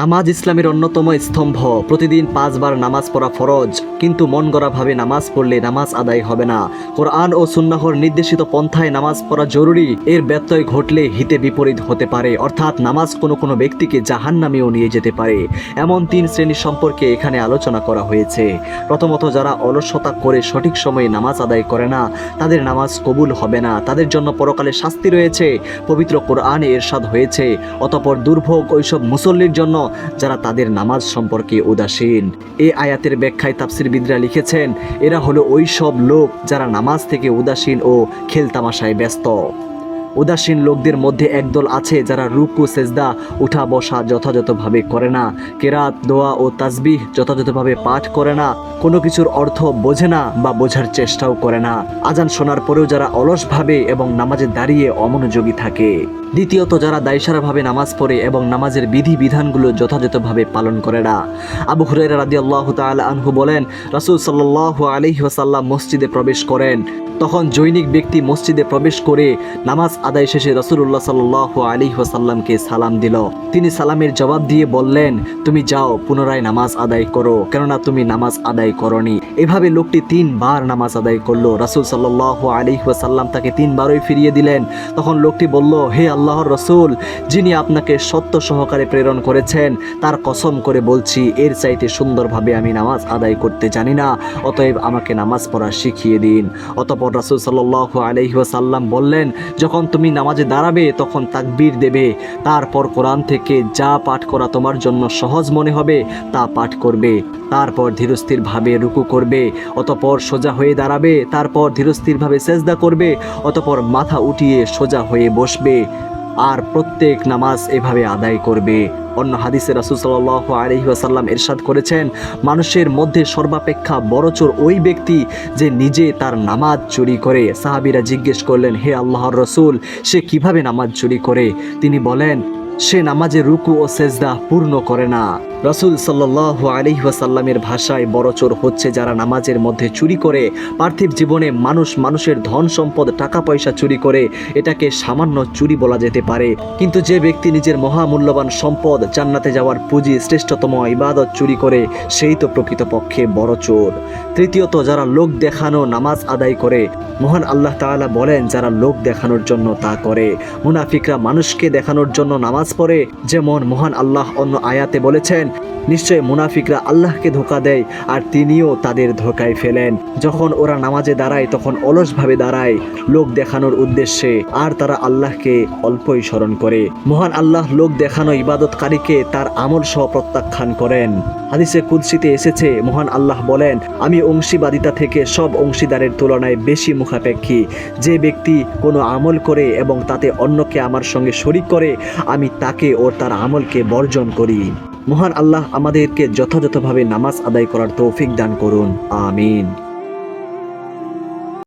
নামাজ ইসলামের অন্যতম স্তম্ভ। প্রতিদিন পাঁচবার নামাজ পড়া ফরজ, কিন্তু মন গড়াভাবে নামাজ পড়লে নামাজ আদায় হবে না। কোরআন ও সুন্নাহর নির্দেশিত পন্থায় নামাজ পড়া জরুরি। এর ব্যত্যয় ঘটলে হিতে বিপরীত হতে পারে, অর্থাৎ নামাজ কোনো কোনো ব্যক্তিকে জাহান নামেও নিয়ে যেতে পারে। এমন তিন শ্রেণি সম্পর্কে এখানে আলোচনা করা হয়েছে। প্রথমত, যারা অলসতা করে সঠিক সময়ে নামাজ আদায় করে না, তাদের নামাজ কবুল হবে না। তাদের জন্য পরকালে শাস্তি রয়েছে। পবিত্র কোরআনে এরশাদ হয়েছে। অতপর দুর্ভোগ ওইসব মুসল্লির জন্য যারা তাদের নামাজ সম্পর্কে উদাসীন। এ আয়াতের ব্যাখ্যায় তাফসিরবিদরা লিখেছেন, এরা হলো ওই সব লোক যারা নামাজ থেকে উদাসীন ও খেলতামাশায় ব্যস্ত। উদাসীন লোকদের মধ্যে একদল আছে যারা রুকু, সেজদা, উঠা বসা যথাযথভাবে করে না, কেরাত, দোয়া ও তাসবিহ যথাযথভাবে পাঠ করে না, কোনো কিছুর অর্থ বোঝে না বা বোঝার চেষ্টাও করে না। আজান শোনার পরেও যারা অলসভাবে এবং নামাজে দাঁড়িয়ে অমনোযোগী থাকে। দ্বিতীয়ত যারা দায়সারাভাবে নামাজ পড়ে এবং নামাজের বিধি বিধানগুলো যথাযথভাবে পালন করে না। আবু হুরাইরা রাদিয়াল্লাহু তাআলা আনহু বলেন, রাসূল আলাইহি ওয়াসাল্লাম মসজিদে প্রবেশ করেন। তখন জৈনিক ব্যক্তি মসজিদে প্রবেশ করে নামাজ আদায় শেষে রসুল্লাহ সাল্লাহ আলী সালাম দিল। তিনি সালামের জবাব দিয়ে বললেন, তুমি যাও, পুনরায় নামাজ আদায় করো, কেননা তুমি নামাজ আদায় করনি। এভাবে লোকটি তিনবার নামাজ আদায় করল। রাসুল সাল্লাহ আলী ওয়াসাল্লাম তাকে তিনবারই ফিরিয়ে দিলেন। তখন লোকটি বলল, হে আল্লাহর রসুল, যিনি আপনাকে সত্য সহকারে প্রেরণ করেছেন, তার কসম করে বলছি, এর চাইতে সুন্দরভাবে আমি নামাজ আদায় করতে জানি না, অতএব আমাকে নামাজ পড়া শিখিয়ে দিন। অতপর রাসুল সাল্লাহ আলহিহাসাল্লাম বললেন, যখন তুমি নামাজে দাঁড়াবে, তখন তাকবীর দেবে। তারপর কোরআন থেকে যা পাঠ করা তোমার জন্য সহজ মনে হবে, তা পাঠ করবে। তারপর ধীরস্থিরভাবে রুকু করবে, অতপর সোজা হয়ে দাঁড়াবে, তারপর ধীরস্থিরভাবে সেজদা করবে, অতপর মাথা উঠিয়ে সোজা হয়ে বসবে। আর প্রত্যেক নামাজ এভাবে আদায় করবে। অন্য হাদিসে রাসুল সাল্লাহ আলহি আসাল্লাম এরশাদ করেছেন, মানুষের মধ্যে সর্বাপেক্ষা বড় চোর ওই ব্যক্তি যে নিজে তার নামাজ চুরি করে। সাহাবিরা জিজ্ঞেস করলেন, হে আল্লাহর রসুল, সে কীভাবে নামাজ চুরি করে? তিনি বলেন সে নামাজে রুকু ও সেজদা পূর্ণ করে না। রসুল সাল্লাহ আলিহাসাল্লামের ভাষায় বড় চোর হচ্ছে যারা নামাজের মধ্যে চুরি করে, পার্থিব জীবনে মানুষ মানুষের ধন সম্পদ, টাকা পয়সা চুরি করে, এটাকে সামান্য চুরি বলা যেতে পারে। কিন্তু যে ব্যক্তি নিজের মহামূল্যবান সম্পদ, জান্নাতে যাওয়ার পুঁজি, শ্রেষ্ঠতম ইবাদত চুরি করে, সেই তো প্রকৃতপক্ষে বড় চোর তৃতীয়ত, যারা লোক দেখানো নামাজ আদায় করে, মহান আল্লাহ তাআলা বলেন, যারা লোক দেখানোর জন্য তা করে। মুনাফিকরা মানুষকে দেখানোর জন্য নামাজ পড়ে। যেমন মহান আল্লাহ অন্য আয়াতে বলেছেন নিশ্চয় মুনাফিকরা আল্লাহকে ধোকা দেয় আর তিনিও তাদের ধোকায় ফেলেন। যখন ওরা নামাজে দাঁড়ায়, তখন অলসভাবে দাঁড়ায় লোক দেখানোর উদ্দেশ্যে, আর তারা আল্লাহকে অল্পই স্মরণ করে। মহান আল্লাহ লোক দেখানো ইবাদতকারীকে তার আমল সহ প্রত্যাখ্যান করেন। হাদিসে কুদসিতে এসেছে, মহান আল্লাহ বলেন, আমি অংশীবাদিতা থেকে সব অংশীদারের তুলনায় বেশি মুখাপেক্ষী। যে ব্যক্তি কোনো আমল করে এবং তাতে অন্যকে আমার সঙ্গে শরিক করে, আমি তাকে ও তার আমলকে বর্জন করি। মহান আল্লাহ আমাদেরকে যথাযথভাবে নামাজ আদায় করার তৌফিক দান করুন। আমিন।